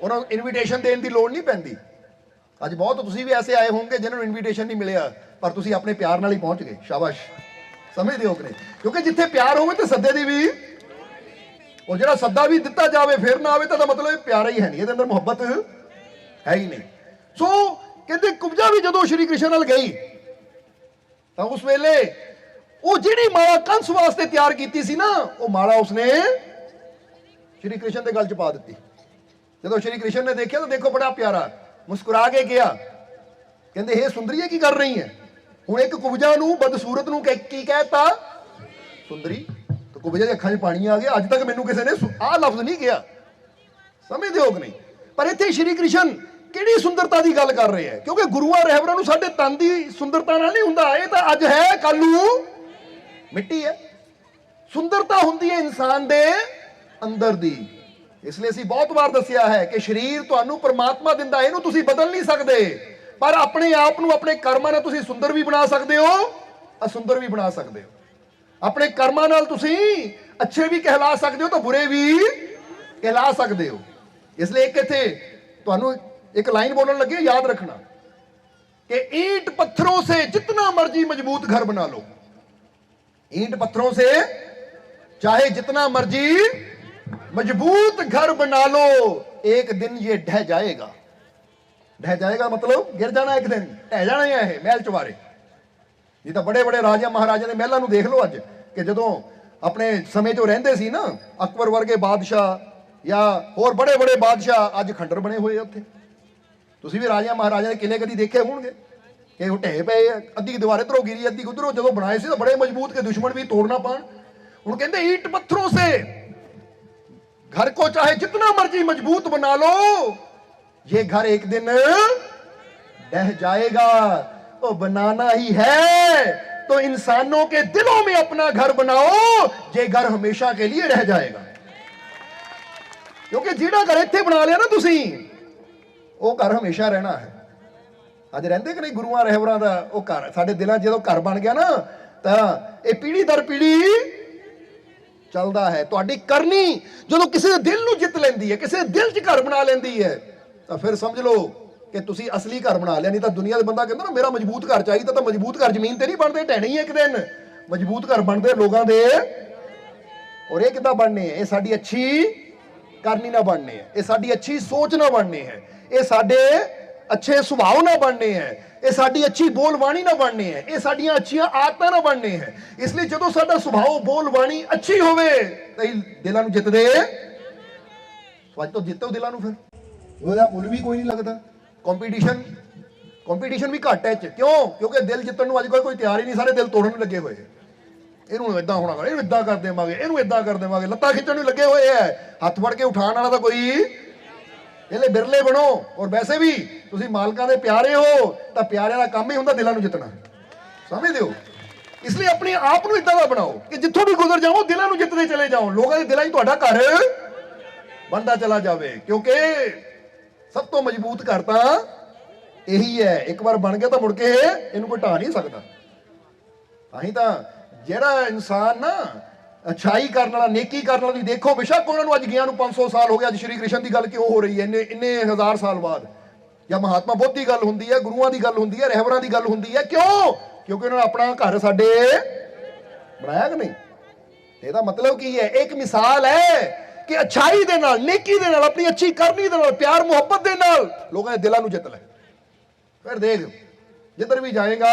[SPEAKER 1] ਉਹਨਾਂ ਨੂੰ ਇਨਵੀਟੇਸ਼ਨ ਦੇਣ ਦੀ ਲੋੜ ਨਹੀਂ ਪੈਂਦੀ। ਅੱਜ ਬਹੁਤ ਤੁਸੀਂ ਵੀ ਐਸੇ ਆਏ ਹੋਵੋਗੇ ਜਿਨ੍ਹਾਂ ਨੂੰ ਇਨਵੀਟੇਸ਼ਨ ਨਹੀਂ ਮਿਲਿਆ, ਪਰ ਤੁਸੀਂ ਆਪਣੇ ਪਿਆਰ ਨਾਲ ਹੀ ਪਹੁੰਚ ਗਏ। ਸ਼ਾਬਾਸ਼। ਸਮਝਦੇ ਹੋ ਕਿ ਨਹੀਂ? ਕਿਉਂਕਿ ਜਿੱਥੇ ਪਿਆਰ ਹੋਵੇ ਤੇ ਸੱਦੇ ਦੀ ਵੀ ਉਹ ਜਿਹੜਾ ਸੱਦਾ ਵੀ ਦਿੱਤਾ ਜਾਵੇ, ਫਿਰ ਨਾ ਆਵੇ ਤਾਂ ਇਹਦਾ ਮਤਲਬ ਇਹ ਪਿਆਰਾ ਹੀ ਹੈ ਨਹੀਂ, ਇਹਦੇ ਅੰਦਰ ਮੁਹੱਬਤ ਹੈ ਹੀ ਨਹੀਂ। ਸੋ ਕਹਿੰਦੇ ਕੁਬਜਾ ਵੀ ਜਦੋਂ ਸ਼੍ਰੀ ਕ੍ਰਿਸ਼ਨ ਨਾਲ ਗਈ, ਤਾਂ ਉਸ ਵੇਲੇ ਉਹ ਜਿਹੜੀ ਮਾਲਾ ਕੰਸ ਵਾਸਤੇ ਤਿਆਰ ਕੀਤੀ ਸੀ ਨਾ, ਉਹ ਮਾਲਾ ਉਸਨੇ ਸ਼੍ਰੀ ਕ੍ਰਿਸ਼ਨ ਦੇ ਗਲ 'ਚ ਪਾ ਦਿੱਤੀ। ਜਦੋਂ ਸ਼੍ਰੀ ਕ੍ਰਿਸ਼ਨ ਨੇ ਦੇਖਿਆ ਤਾਂ ਦੇਖੋ ਬੜਾ ਪਿਆਰਾ, ਮੁਸਕਰਾ ਕੇ ਗਿਆ। ਕਹਿੰਦੇ ਇਹ ਸੁੰਦਰੀਏ, ਕੀ ਕਰ ਰਹੀ ਹੈ? ਹੁਣ ਇੱਕ ਕੁਬਜਾ ਨੂੰ ਬਦਸੂਰਤ ਨੂੰ ਕਹਿ- ਕੀ ਕਹਿਤਾ? ਸੁੰਦਰੀ ਕੁਬਜਾ ਦੀ ਅੱਖਾਂ 'ਚ ਪਾਣੀ ਆ ਗਿਆ, ਅੱਜ ਤੱਕ ਮੈਨੂੰ ਕਿਸੇ ਨੇ ਆਹ ਲਫ਼ਜ਼ ਨਹੀਂ ਕਿਹਾ। ਸਮਝਦੇ ਹੋ ਕਿ ਨਹੀਂ? ਪਰ ਇੱਥੇ ਸ਼੍ਰੀ ਕ੍ਰਿਸ਼ਨ ਕਿਹੜੀ ਸੁੰਦਰਤਾ ਦੀ ਗੱਲ ਕਰ ਰਹੇ ਹੈ? ਕਿਉਂਕਿ ਗੁਰੂਆਂ ਰਹਿਬਰਾਂ ਨੂੰ ਸਾਡੇ ਤਨ ਦੀ ਸੁੰਦਰਤਾ ਨਾਲ ਨਹੀਂ ਹੁੰਦਾ। ਇਹ ਤਾਂ ਅੱਜ ਹੈ ਕੱਲ ਨੂੰ ਮਿੱਟੀ ਹੈ। ਸੁੰਦਰਤਾ ਹੁੰਦੀ ਹੈ ਇਨਸਾਨ ਦੇ ਅੰਦਰ ਦੀ। ਇਸ ਲਈ ਅਸੀਂ ਬਹੁਤ ਵਾਰ ਦੱਸਿਆ ਹੈ ਕਿ ਸਰੀਰ ਤੁਹਾਨੂੰ ਪਰਮਾਤਮਾ ਦਿੰਦਾ ਇਹਨੂੰ ਤੁਸੀਂ ਬਦਲ ਨਹੀਂ ਸਕਦੇ। ਪਰ ਆਪਣੇ ਆਪ ਨੂੰ, ਆਪਣੇ ਕਰਮਾਂ ਨਾਲ ਤੁਸੀਂ ਸੁੰਦਰ ਵੀ ਬਣਾ ਸਕਦੇ ਹੋ, ਅਸੁੰਦਰ ਵੀ ਬਣਾ ਸਕਦੇ ਹੋ। ਆਪਣੇ ਕਰਮਾਂ ਨਾਲ ਤੁਸੀਂ ਅੱਛੇ ਵੀ ਕਹਿਲਾ ਸਕਦੇ ਹੋ ਤਾਂ ਬੁਰੇ ਵੀ ਕਹਿਲਾ ਸਕਦੇ ਹੋ ਇਸ ਲਈ ਇੱਕ ਇੱਥੇ ਤੁਹਾਨੂੰ ਇੱਕ ਲਾਈਨ ਬੋਲਣ ਲੱਗੇ ਯਾਦ ਰੱਖਣਾ कि ईंट पत्थरों से जितना मर्जी मजबूत घर बना लो ईंट पत्थरों से चाहे जितना मर्जी मजबूत घर बना लो एक दिन ये ढह जाएगा ਢਹਿ ਜਾਏਗਾ ਮਤਲਬ ਗਿਰ ਜਾਣਾ ਇੱਕ ਦਿਨ ਢਹਿ ਜਾਣਾ ਹੀ ਹੈ ਇਹ ਮਹਿਲ ਚਵਾਰੇ ਇਹ ਤਾਂ ਬੜੇ ਬੜੇ ਰਾਜਾ ਮਹਾਰਾਜਾ ਦੇ ਮਹਿਲਾਂ ਨੂੰ ਦੇਖ ਲਓ ਅੱਜ ਕਿ ਜਦੋਂ ਆਪਣੇ ਸਮੇਂ 'ਚ ਉਹ ਰਹਿੰਦੇ ਸੀ ਨਾ ਅਕਬਰ ਵਰਗੇ ਬਾਦਸ਼ਾਹ ਜਾਂ ਹੋਰ ਬੜੇ ਬੜੇ ਬਾਦਸ਼ਾਹ ਅੱਜ ਖੰਡਰ ਬਣੇ ਹੋਏ ਆ ਉੱਥੇ ਤੁਸੀਂ ਵੀ ਰਾਜਾ ਮਹਾਰਾਜਾ ਦੇ ਕਿਲੇ ਕਦੀ ਦੇਖੇ ਹੋਣਗੇ ਕਿ ਉਹ ਢਹਿ ਪਏ ਆ ਅੱਧੀ ਕੁ ਦੀਵਾਰ ਇੱਧਰੋਂ ਗਿਰੀ ਅੱਧੀ ਕੁ ਉੱਧਰੋਂ ਜਦੋਂ ਬਣਾਏ ਸੀ ਤਾਂ ਬੜੇ ਮਜ਼ਬੂਤ ਕਿ ਦੁਸ਼ਮਣ ਵੀ ਤੋੜ ਨਾ ਪਾਣ ਹੁਣ ਕਹਿੰਦੇ ਈਟ ਪੱਥਰੋਂ ਸੇ घर को चाहे जितना मर्जी मजबूत बना लो ये घर एक दिन ढह जाएगा तो बनाना ही है तो इंसानों के दिलों में अपना घर बनाओ ये घर हमेशा के लिए रह जाएगा ਕਿਉਂਕਿ ਜਿਹੜਾ ਘਰ ਇੱਥੇ ਬਣਾ ਲਿਆ ਨਾ ਤੁਸੀਂ ਉਹ ਘਰ ਹਮੇਸ਼ਾ ਰਹਿਣਾ ਹੈ ਅੱਜ ਰਹਿੰਦੇ ਕਿ ਨਹੀਂ ਗੁਰੂਆਂ ਰਹਿਬਰਾਂ ਦਾ ਉਹ ਘਰ ਸਾਡੇ ਦਿਲਾਂ 'ਚ ਜਦੋਂ ਘਰ ਬਣ ਗਿਆ ਨਾ ਤਾਂ ਇਹ ਪੀੜੀ ਦਰ ਪੀੜੀ ਚੱਲਦਾ ਹੈ ਤੁਹਾਡੀ ਕਰਨੀ ਜਦੋਂ ਕਿਸੇ ਦੇ ਦਿਲ ਨੂੰ ਜਿੱਤ ਲੈਂਦੀ ਹੈ ਕਿਸੇ ਦੇ ਦਿਲ 'ਚ ਘਰ ਬਣਾ ਲੈਂਦੀ ਹੈ ਤਾਂ ਫਿਰ ਸਮਝ ਲਓ ਕਿ ਤੁਸੀਂ ਅਸਲੀ ਘਰ ਬਣਾ ਲਿਆ, ਨਹੀਂ ਤਾਂ ਦੁਨੀਆ ਦੇ ਬੰਦਾ ਕਹਿੰਦਾ ਨਾ, ਮੇਰਾ ਮਜ਼ਬੂਤ ਘਰ ਚਾਹੀਦਾ ਤਾਂ ਮਜ਼ਬੂਤ ਘਰ ਜ਼ਮੀਨ ਤੇ ਨਹੀਂ ਬਣਦੇ ਢਹਿਣੇ ਇੱਕ ਦਿਨ। ਮਜ਼ਬੂਤ ਘਰ ਬਣਦੇ ਲੋਕਾਂ ਦੇ। ਔਰ ਇਹ ਕਿੱਦਾਂ ਬਣਨੇ ਇਹ ਸਾਡੀ ਅੱਛੀ ਕਰਨੀ ਨਾ ਬਣਨੇ ਹੈ। ਇਹ ਸਾਡੀ ਅੱਛੀ ਸੋਚ ਨਾ ਬਣਨੇ ਹੈ। ਇਹ ਸਾਡੇ ਅੱਛੇ ਸੁਭਾਅ ਨਾ ਬਣਨੇ ਹੈ। ਇਹ ਸਾਡੀ ਅੱਛੀ ਬੋਲਬਾਣੀ ਨਾ ਬਣਨੀ ਹੈ। ਇਹ ਸਾਡੀਆਂ ਅੱਛੀਆਂ ਆਦਤਾਂ ਨਾ ਬਣਨੇ ਹੈ। ਇਸ ਲਈ ਜਦੋਂ ਸਾਡਾ ਸੁਭਾਅ, ਬੋਲਬਾਣੀ ਅੱਛੀ ਹੋਵੇ, ਤਾਂ ਇਹ ਦਿਲਾਂ ਨੂੰ ਜਿੱਤਦੇ। ਅੱਜ ਤੋਂ ਜਿੱਤੋ ਦਿਲਾਂ ਨੂੰ ਫਿਰ। ਉਹਦਾ ਮੁੱਲ ਵੀ ਕੋਈ ਨਹੀਂ ਲੱਗਦਾ। ਕੰਪੀਟੀਸ਼ਨ ਕੰਪੀਟੀਸ਼ਨ ਵੀ ਘੱਟ ਹੈ 'ਚ। ਕਿਉਂ? ਕਿਉਂਕਿ ਦਿਲ ਜਿੱਤਣ ਨੂੰ ਅੱਜ ਕੱਲ੍ਹ ਕੋਈ ਤਿਆਰ ਹੀ ਨਹੀਂ, ਸਾਰੇ ਦਿਲ ਤੋੜਨ ਨੂੰ ਲੱਗੇ ਹੋਏ ਇਹਨੂੰ ਇਦਾਂ ਹੋਣਾ ਇਹਨੂੰ ਇਦਾਂ ਕਰ ਦੇਵਾਂਗੇ, ਇਹਨੂੰ ਇਦਾਂ ਕਰ ਦੇਵਾਂਗੇ। ਲੱਤਾਂ ਖਿੱਚਣ ਨੂੰ ਲੱਗੇ ਹੋਏ ਐ ਹੱਥ ਫੜ ਕੇ ਉਠਾਉਣ ਵਾਲਾ ਤਾਂ ਕੋਈ ਇਹਲੇ ਬਿਰਲੇ ਬਣੋ। ਔਰ ਵੈਸੇ ਵੀ ਤੁਸੀਂ ਮਾਲਕਾਂ ਦੇ ਪਿਆਰੇ ਹੋ, ਤਾਂ ਪਿਆਰਿਆਂ ਦਾ ਕੰਮ ਹੀ ਹੁੰਦਾ ਦਿਲਾਂ ਨੂੰ ਜਿੱਤਣਾ। ਸਮਝਦੇ ਹੋ? ਇਸ ਲਈ ਆਪਣੇ ਆਪ ਨੂੰ ਇਦਾਂ ਦਾ ਬਣਾਓ ਕਿ ਜਿੱਥੋਂ ਵੀ ਗੁਜ਼ਰ ਜਾਓ, ਦਿਲਾਂ ਨੂੰ ਜਿੱਤਦੇ ਚਲੇ ਜਾਓ। ਲੋਕਾਂ ਦੇ ਦਿਲਾਂ 'ਚ ਤੁਹਾਡਾ ਘਰ ਬਣਦਾ ਚਲਾ ਜਾਵੇ। ਕਿਉਂਕਿ ਸਭ ਤੋਂ ਮਜ਼ਬੂਤ ਘਰ ਤਾਂ ਇਹੀ ਹੈ। ਇੱਕ ਵਾਰ ਬਣ ਗਿਆ ਤਾਂ ਮੁੜ ਕੇ ਇਹਨੂੰ ਕੋਈ ਢਾ ਨਹੀਂ ਸਕਦਾ। ਤਾਂ ਤਾਂ ਜਿਹੜਾ ਇਨਸਾਨ ਨਾ ਅਛਾਈ ਕਰਨ ਵਾਲਾ, ਨੇਕੀ ਕਰਨ ਵਾਲਾ, ਤੁਸੀਂ ਦੇਖੋ ਬਿਸ਼ੱਕ ਉਹਨਾਂ ਨੂੰ ਅੱਜ ਗਿਆ ਨੂੰ 500 ਸਾਲ ਹੋ ਗਿਆ ਅੱਜ ਸ਼੍ਰੀ ਕ੍ਰਿਸ਼ਨ ਦੀ ਗੱਲ ਕਿਉਂ ਹੋ ਰਹੀ ਹੈ? ਇੰਨੇ ਇੰਨੇ ਹਜ਼ਾਰ ਸਾਲ ਬਾਅਦ। ਜਾਂ ਮਹਾਤਮਾ ਬੁੱਧ ਦੀ ਗੱਲ ਹੁੰਦੀ ਹੈ, ਗੁਰੂਆਂ ਦੀ ਗੱਲ ਹੁੰਦੀ ਹੈ ਰਹਿਬਰਾਂ ਦੀ ਗੱਲ ਹੁੰਦੀ ਹੈ। ਕਿਉਂ? ਕਿਉਂਕਿ ਉਹਨਾਂ ਨੇ ਆਪਣਾ ਘਰ ਸਾਡੇ ਬਣਾਇਆ ਕਿ ਨਹੀਂ? ਇਹਦਾ ਮਤਲਬ ਕੀ ਹੈ? ਇੱਕ ਮਿਸਾਲ ਹੈ ਕਿ ਅਛਾਈ ਦੇ ਨਾਲ, ਨੇਕੀ ਦੇ ਨਾਲ, ਆਪਣੀ ਅੱਛੀ ਕਰਨੀ ਦੇ ਨਾਲ, ਪਿਆਰ, ਮੁਹੱਬਤ ਦੇ ਨਾਲ ਲੋਕਾਂ ਦੇ ਦਿਲਾਂ ਨੂੰ ਜਿੱਤ ਲੈ। ਫਿਰ ਦੇਖ, ਜਿੱਧਰ ਵੀ ਜਾਏਗਾ,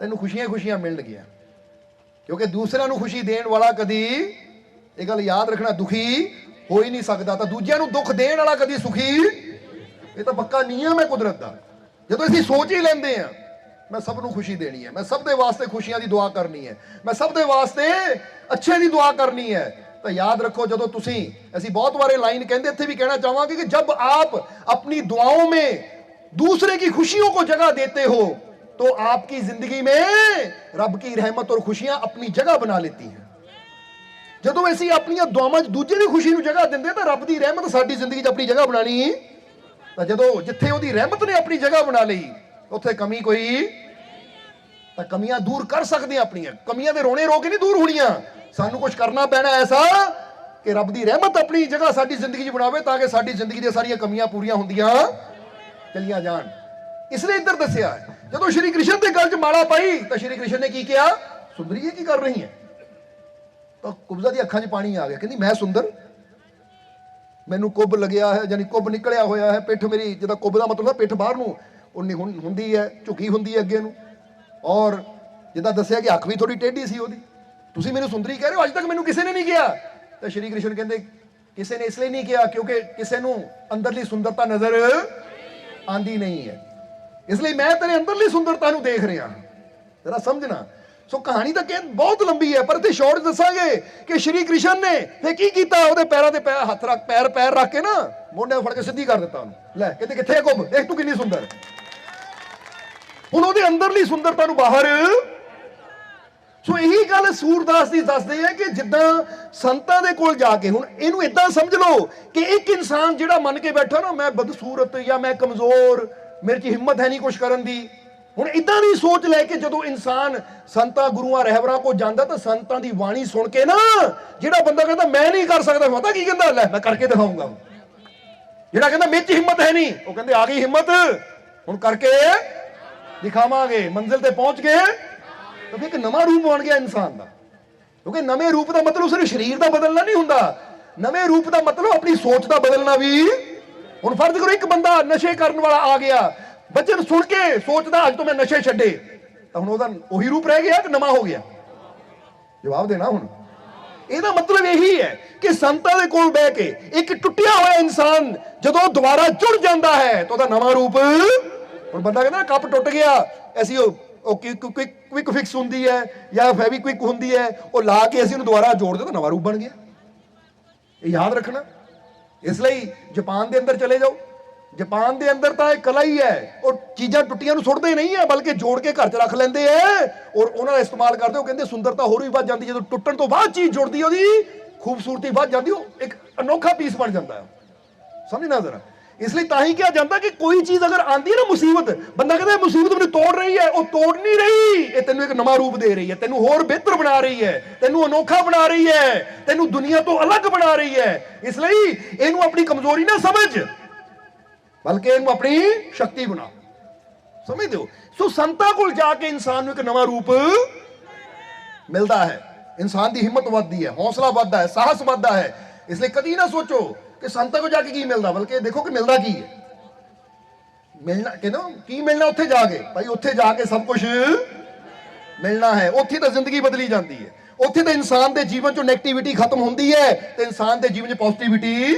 [SPEAKER 1] ਤੈਨੂੰ ਖੁਸ਼ੀਆਂ ਖੁਸ਼ੀਆਂ ਮਿਲਣਗੀਆਂ। ਕਿਉਂਕਿ ਦੂਸਰਿਆਂ ਨੂੰ ਖੁਸ਼ੀ ਦੇਣ ਵਾਲਾ ਕਦੀ ਇਹ ਗੱਲ ਯਾਦ ਰੱਖਣਾ ਦੁਖੀ ਹੋ ਹੀ ਨਹੀਂ ਸਕਦਾ, ਤਾਂ ਦੂਜਿਆਂ ਨੂੰ ਦੁੱਖ ਦੇਣ ਵਾਲਾ ਕਦੀ ਸੁਖੀ ਇਹ ਤਾਂ ਪੱਕਾ ਨਿਯਮ ਹੈ ਕੁਦਰਤ ਦਾ। ਜਦੋਂ ਅਸੀਂ ਸੋਚ ਹੀ ਲੈਂਦੇ ਆ, ਮੈਂ ਸਭ ਨੂੰ ਖੁਸ਼ੀ ਦੇਣੀ ਹੈ, ਮੈਂ ਸਭ ਦੇ ਵਾਸਤੇ ਖੁਸ਼ੀਆਂ ਦੀ ਦੁਆ ਕਰਨੀ ਹੈ, ਮੈਂ ਸਭ ਦੇ ਵਾਸਤੇ ਅੱਛੇ ਦੀ ਦੁਆ ਕਰਨੀ ਹੈ ਤਾਂ ਯਾਦ ਰੱਖੋ ਜਦੋਂ ਤੁਸੀਂ ਅਸੀਂ ਬਹੁਤ ਵਾਰੇ ਲਾਈਨ ਕਹਿੰਦੇ ਇੱਥੇ ਵੀ ਕਹਿਣਾ ਚਾਹਾਂਗੇ ਕਿ ਜਬ ਆਪ अपनी दुआओं में दूसरे की खुशियों को जगह देते हो तो आपकी जिंदगी में रब की रहमत और खुशियां अपनी जगह बना लेती हैं ਜਦੋਂ ਅਸੀਂ ਆਪਣੀਆਂ ਦੁਆਵਾਂ 'ਚ ਦੂਜੇ ਦੀ ਖੁਸ਼ੀ ਨੂੰ ਜਗ੍ਹਾ ਦਿੰਦੇ ਤਾਂ ਰੱਬ ਦੀ ਰਹਿਮਤ ਸਾਡੀ ਜ਼ਿੰਦਗੀ 'ਚ ਆਪਣੀ ਜਗ੍ਹਾ ਬਣਾਣੀ ਤਾਂ ਜਦੋਂ ਜਿੱਥੇ ਉਹਦੀ ਰਹਿਮਤ ਨੇ ਆਪਣੀ ਜਗ੍ਹਾ ਬਣਾ ਲਈ ਉੱਥੇ ਕਮੀ ਕੋਈ ਤਾਂ ਕਮੀਆਂ ਦੂਰ ਕਰ ਸਕਦੇ ਹਾਂ ਆਪਣੀਆਂ। ਕਮੀਆਂ ਦੇ ਰੋਣੇ ਰੋ ਕੇ ਨਹੀਂ ਦੂਰ ਹੋਣੀਆਂ। ਸਾਨੂੰ ਕੁਝ ਕਰਨਾ ਪੈਣਾ ਐਸਾ ਕਿ ਰੱਬ ਦੀ ਰਹਿਮਤ ਆਪਣੀ ਜਗ੍ਹਾ ਸਾਡੀ ਜ਼ਿੰਦਗੀ 'ਚ ਬਣਾਵੇ ਤਾਂ ਕਿ ਸਾਡੀ ਜ਼ਿੰਦਗੀ ਦੀਆਂ ਸਾਰੀਆਂ ਕਮੀਆਂ ਪੂਰੀਆਂ ਹੁੰਦੀਆਂ, ਚਲੀਆਂ ਜਾਣ। ਇਸ ਲਈ ਇੱਧਰ ਦੱਸਿਆ ਜਦੋਂ ਸ਼੍ਰੀ ਕ੍ਰਿਸ਼ਨ ਦੇ ਗਲ 'ਚ ਮਾਲਾ ਪਾਈ, ਤਾਂ ਸ਼੍ਰੀ ਕ੍ਰਿਸ਼ਨ ਨੇ ਕੀ ਕਿਹਾ? ਸੁੰਦਰੀ ਇਹ ਕੀ ਕਰ ਰਹੀ ਹੈ? ਤਾਂ ਕੁਬਜ਼ਾ ਦੀ ਅੱਖਾਂ 'ਚ ਪਾਣੀ ਆ ਗਿਆ। ਕਹਿੰਦੀ, ਮੈਂ ਸੁੰਦਰ। ਮੈਨੂੰ ਕੁੱਬ ਲੱਗਿਆ ਹੈ, ਯਾਨੀ ਕੁੱਬ ਨਿਕਲਿਆ ਹੋਇਆ ਹੈ। ਪਿੱਠ ਮੇਰੀ, ਜਿਹਦਾ ਕੁੱਬ ਦਾ ਮਤਲਬ ਹੈ ਪਿੱਠ ਬਾਹਰ ਨੂੰ ਉਹ ਹੁੰ- ਹੁੰਦੀ ਹੈ, ਝੁਕੀ ਹੁੰਦੀ ਹੈ ਅੱਗੇ ਨੂੰ। ਔਰ ਜਿੱਦਾਂ ਦੱਸਿਆ ਕਿ ਅੱਖ ਵੀ ਥੋੜੀ ਟੇਢੀ ਸੀ ਉਹਦੀ। ਤੁਸੀਂ ਮੈਨੂੰ ਸੁੰਦਰੀ ਕਹਿ ਰਹੇ ਹੋ, ਅੱਜ ਤੱਕ ਮੈਨੂੰ ਕਿਸੇ ਨੇ ਨਹੀਂ ਕਿਹਾ। ਤਾਂ ਸ਼੍ਰੀ ਕ੍ਰਿਸ਼ਨ ਕਹਿੰਦੇ, ਕਿਸੇ ਨੇ ਇਸ ਲਈ ਨਹੀਂ ਕਿਹਾ ਕਿਉਂਕਿ ਕਿਸੇ ਨੂੰ ਅੰਦਰਲੀ ਸੁੰਦਰਤਾ ਨਜ਼ਰ ਆਂਦੀ ਨਹੀਂ ਹੈ। ਇਸ ਲਈ ਮੈਂ ਤੇਰੇ ਅੰਦਰਲੀ ਸੁੰਦਰਤਾ ਨੂੰ ਦੇਖ ਰਿਹਾ ਜਰਾ ਸਮਝਣਾ। ਸੋ ਕਹਾਣੀ ਤਾਂ ਕਿ ਬਹੁਤ ਲੰਬੀ ਹੈ, ਪਰ ਇੱਥੇ ਸ਼ਾਰਟ ਦੱਸਾਂਗੇ ਕਿ ਸ਼੍ਰੀ ਕ੍ਰਿਸ਼ਨ ਨੇ ਫੇ ਕੀ ਕੀਤਾ? ਉਹਦੇ ਪੈਰਾਂ ਤੇ ਪੈਰ ਹੱਥ ਰੱਖ ਪੈਰ ਪੈਰ ਰੱਖ ਕੇ ਨਾ ਮੋਢਿਆਂ ਫੜ ਕੇ ਸਿੱਧੀ ਕਰ ਦਿੱਤਾ ਉਹਨੂੰ। ਲੈ, ਕਹਿੰਦੇ ਕਿੱਥੇ ਹੈ ਦੇਖ ਤੂੰ ਕਿੰਨੀ ਸੁੰਦਰ। ਹੁਣ ਉਹਦੇ ਅੰਦਰਲੀ ਸੁੰਦਰਤਾ ਨੂੰ ਬਾਹਰ। ਸੋ ਇਹੀ ਗੱਲ ਸੂਰਦਾਸ ਦੀ ਦੱਸਦੇ ਆ ਕਿ ਜਿੱਦਾਂ ਸੰਤਾਂ ਦੇ ਕੋਲ ਜਾ ਕੇ ਹੁਣ ਇਹਨੂੰ ਇਦਾਂ ਸਮਝ ਲਓ ਕਿ ਇੱਕ ਇਨਸਾਨ ਜਿਹੜਾ ਮੰਨ ਕੇ ਬੈਠਾ ਨਾ, ਮੈਂ ਬਦਸੂਰਤ ਜਾਂ ਮੈਂ ਕਮਜ਼ੋਰ, ਮੇਰੇ 'ਚ ਹਿੰਮਤ ਹੈ ਨਹੀਂ ਕੁਝ ਕਰਨ ਦੀ। ਹੁਣ ਇਦਾਂ ਦੀ ਸੋਚ ਲੈ ਕੇ ਜਦੋਂ ਇਨਸਾਨ ਸੰਤਾਂ, ਗੁਰੂਆਂ ਰਹਿਬਰਾਂ ਕੋਲ ਜਾਂਦਾ ਤਾਂ ਸੰਤਾਂ ਦੀ ਬਾਣੀ ਸੁਣ ਕੇ ਨਾ, ਜਿਹੜਾ ਬੰਦਾ ਕਹਿੰਦਾ, ਮੈਂ ਨਹੀਂ ਕਰ ਸਕਦਾ ਪਤਾ ਕੀ ਕਹਿੰਦਾ? ਲੈ, ਮੈਂ ਕਰਕੇ ਦਿਖਾਉਂਗਾ। ਜਿਹੜਾ ਕਹਿੰਦਾ, ਮੇਰੇ 'ਚ ਹਿੰਮਤ ਹੈ ਨਹੀਂ ਉਹ ਕਹਿੰਦੇ, ਆ ਗਈ ਹਿੰਮਤ। ਹੁਣ ਕਰਕੇ ਦਿਖਾਵਾਂਗੇ। ਮੰਜ਼ਿਲ ਤੇ ਪਹੁੰਚ ਗਏ। ਤਾਂ ਇੱਕ ਨਵਾਂ ਰੂਪ ਬਣ ਗਿਆ ਇਨਸਾਨ ਦਾ। ਕਿਉਂਕਿ ਨਵੇਂ ਰੂਪ ਦਾ ਮਤਲਬ ਸਿਰਫ ਸਰੀਰ ਦਾ ਬਦਲਣਾ ਨਹੀਂ ਹੁੰਦਾ। ਨਵੇਂ ਰੂਪ ਦਾ ਮਤਲਬ ਆਪਣੀ ਸੋਚ ਦਾ ਬਦਲਣਾ ਵੀ। ਹੁਣ ਫਰਜ਼ ਕਰੋ ਇੱਕ ਬੰਦਾ ਨਸ਼ੇ ਕਰਨ ਵਾਲਾ ਆ ਗਿਆ। ਬਚਨ ਸੁਣ ਕੇ ਸੋਚਦਾ, ਅੱਜ ਤੋਂ ਮੈਂ ਨਸ਼ੇ ਛੱਡੇ। ਤਾਂ ਹੁਣ ਉਹਦਾ ਉਹੀ ਰੂਪ ਰਹਿ ਗਿਆ ਕਿ ਨਵਾਂ ਹੋ ਗਿਆ। ਜਵਾਬ ਦੇਣਾ ਹੁਣ। ਇਹਦਾ ਮਤਲਬ ਇਹੀ ਹੈ ਕਿ ਸੰਤਾਂ ਦੇ ਕੋਲ ਬਹਿ ਕੇ ਇੱਕ ਟੁੱਟਿਆ ਹੋਇਆ ਇਨਸਾਨ ਜਦੋਂ ਦੁਬਾਰਾ ਜੁੜ ਜਾਂਦਾ ਹੈ, ਤਾਂ ਉਹਦਾ ਨਵਾਂ ਰੂਪ ਹੁਣ ਬੰਦਾ ਕਹਿੰਦਾ ਕੱਪ ਟੁੱਟ ਗਿਆ, ਅਸੀਂ ਉਹ ਉਹ ਕੁਇਕ ਕੁਇਕ ਫਿਕਸ ਹੁੰਦੀ ਹੈ, ਜਾਂ ਫੈਵੀ ਕੁਇਕ ਹੁੰਦੀ ਹੈ, ਉਹ ਲਾ ਕੇ ਅਸੀਂ ਉਹਨੂੰ ਦੁਬਾਰਾ ਜੋੜ ਦਿਓ ਤਾਂ ਨਵਾਂ ਰੂਪ ਬਣ ਗਿਆ। ਇਹ ਯਾਦ ਰੱਖਣਾ। ਇਸ ਲਈ ਜਾਪਾਨ ਦੇ ਅੰਦਰ ਚਲੇ ਜਾਓ। ਜਾਪਾਨ ਦੇ ਅੰਦਰ ਤਾਂ ਇਹ ਕਲਾ ਹੀ ਹੈ। ਉਹ ਚੀਜ਼ਾਂ ਟੁੱਟੀਆਂ ਨੂੰ ਸੁੱਟਦੇ ਨਹੀਂ ਹੈ, ਬਲਕਿ ਜੋੜ ਕੇ ਘਰ 'ਚ ਰੱਖ ਲੈਂਦੇ ਐ ਔਰ ਉਹਨਾਂ ਦਾ ਇਸਤੇਮਾਲ ਕਰਦੇ ਉਹ ਕਹਿੰਦੇ ਸੁੰਦਰਤਾ ਹੋਰ ਵੀ ਵੱਧ ਜਾਂਦੀ ਜਦੋਂ ਟੁੱਟਣ ਤੋਂ ਬਾਅਦ ਚੀਜ਼ ਜੁੜਦੀ ਉਹਦੀ, ਖੂਬਸੂਰਤੀ ਵੱਧ ਜਾਂਦੀ ਉਹ ਇੱਕ ਅਨੋਖਾ ਪੀਸ ਬਣ ਜਾਂਦਾ ਹੈ। ਸਮਝਣਾ ਜ਼ਰਾ। ਇਸ ਲਈ ਤਾਂ ਹੀ ਕਿਹਾ ਜਾਂਦਾ ਕਿ ਕੋਈ ਚੀਜ਼ ਅਗਰ ਆਂਦੀ ਹੈ ਨਾ ਮੁਸੀਬਤ, ਬੰਦਾ ਕਹਿੰਦਾ ਮੁਸੀਬਤ ਮੈਨੂੰ ਤੋੜ ਰਹੀ ਹੈ, ਉਹ ਤੋੜ ਨਹੀਂ ਰਹੀ। ਇਹ ਤੈਨੂੰ ਇੱਕ ਨਵਾਂ ਰੂਪ ਦੇ ਰਹੀ ਹੈ, ਤੈਨੂੰ ਹੋਰ ਬਿਹਤਰ ਬਣਾ ਰਹੀ ਹੈ, ਤੈਨੂੰ ਅਨੋਖਾ ਬਣਾ ਰਹੀ ਹੈ, ਤੈਨੂੰ ਦੁਨੀਆ ਤੋਂ ਅਲੱਗ ਬਣਾ ਰਹੀ ਹੈ। ਇਸ ਲਈ ਇਹਨੂੰ ਆਪਣੀ ਕਮਜ਼ੋਰੀ ਨਾ ਸਮਝ, ਬਲਕਿ ਇਹਨੂੰ ਆਪਣੀ ਸ਼ਕਤੀ ਬਣਾ। ਸਮਝਦੇ ਹੋ ਸੋ ਸੰਤਾਂ ਕੋਲ ਜਾ ਕੇ ਇਨਸਾਨ ਨੂੰ ਇੱਕ ਨਵਾਂ ਰੂਪ ਮਿਲਦਾ ਹੈ। ਇਨਸਾਨ ਦੀ ਹਿੰਮਤ ਵੱਧਦੀ ਹੈ, ਹੌਸਲਾ ਵੱਧਦਾ ਹੈ, ਸਾਹਸ ਵੱਧਦਾ ਹੈ। ਇਸ ਲਈ ਕਦੀ ਨਾ ਸੋਚੋ ਕਿ ਸੰਤਾਂ ਕੋਲ ਜਾ ਕੇ ਕੀ ਮਿਲਦਾ? ਬਲਕਿ ਦੇਖੋ ਕਿ ਮਿਲਦਾ ਕੀ ਹੈ। ਮਿਲਣਾ ਕਿਨੋ ਕੀ ਮਿਲਣਾ ਉੱਥੇ ਜਾ ਕੇ? ਭਾਈ ਉੱਥੇ ਜਾ ਕੇ ਸਭ ਕੁਝ ਮਿਲਣਾ ਹੈ। ਉੱਥੇ ਤਾਂ ਜ਼ਿੰਦਗੀ ਬਦਲੀ ਜਾਂਦੀ ਹੈ। ਉੱਥੇ ਤਾਂ ਇਨਸਾਨ ਦੇ ਜੀਵਨ ਚੋਂ 네ਗੇਟਿਵਿਟੀ ਖਤਮ ਹੁੰਦੀ ਹੈ ਤੇ ਇਨਸਾਨ ਦੇ ਜੀਵਨ 'ਚ ਪੋਜ਼ਿਟਿਵਿਟੀ